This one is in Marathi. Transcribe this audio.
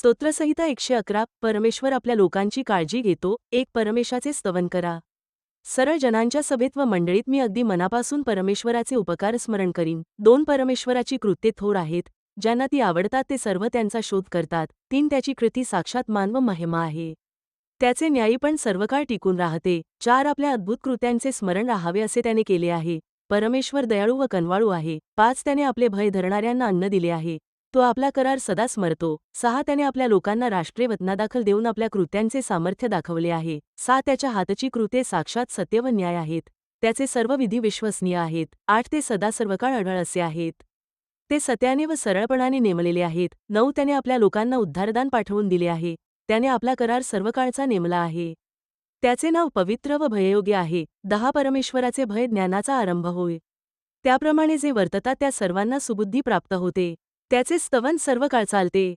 स्तोत्रसंहिता एकशे अकरा परमेश्वर आपल्या लोकांची काळजी घेतो एक परमेशाचे स्तवन करा. सरळ जनांच्या सभेत व मंडळीत मी अगदी मनापासून परमेश्वराचे उपकार स्मरण करीन. दोन परमेश्वराची कृत्ये थोर आहेत ज्यांना ती आवडतात ते सर्व त्यांचा शोध करतात. तीन त्याची कृती साक्षात मान व महिमा आहे. त्याचे न्यायीपण सर्वकाळ टिकून राहते. चार आपल्या अद्भुत कृत्यांचे स्मरण राहावे असे त्याने केले आहे. परमेश्वर दयाळू व कनवाळू आहे. पाच त्याने आपले भय धरणाऱ्यांना अन्न दिले आहे. तो आपला करार सदा स्मरतो. सहा त्याने आपल्या लोकांना राष्ट्रीय वतनादाखल देऊन आपल्या कृत्यांचे सामर्थ्य दाखवले आहे. सा त्याच्या हातची कृत्ये साक्षात सत्य व न्याय आहेत. त्याचे सर्व विधी विश्वसनीय आहेत. आठ ते सदा सर्वकाळ अढळ असे आहेत. ते सत्याने व सरळपणाने नेमलेले आहेत. नऊ त्याने आपल्या लोकांना उद्धारदान पाठवून दिले आहे. त्याने आपला करार सर्वकाळचा नेमला आहे. त्याचे नाव पवित्र व भययोग्य आहे. दहा परमेश्वराचे भय ज्ञानाचा आरंभ होय. त्याप्रमाणे जे वर्ततात त्या सर्वांना सुबुद्धी प्राप्त होते. त्याचे स्तवन सर्व काळ चालते.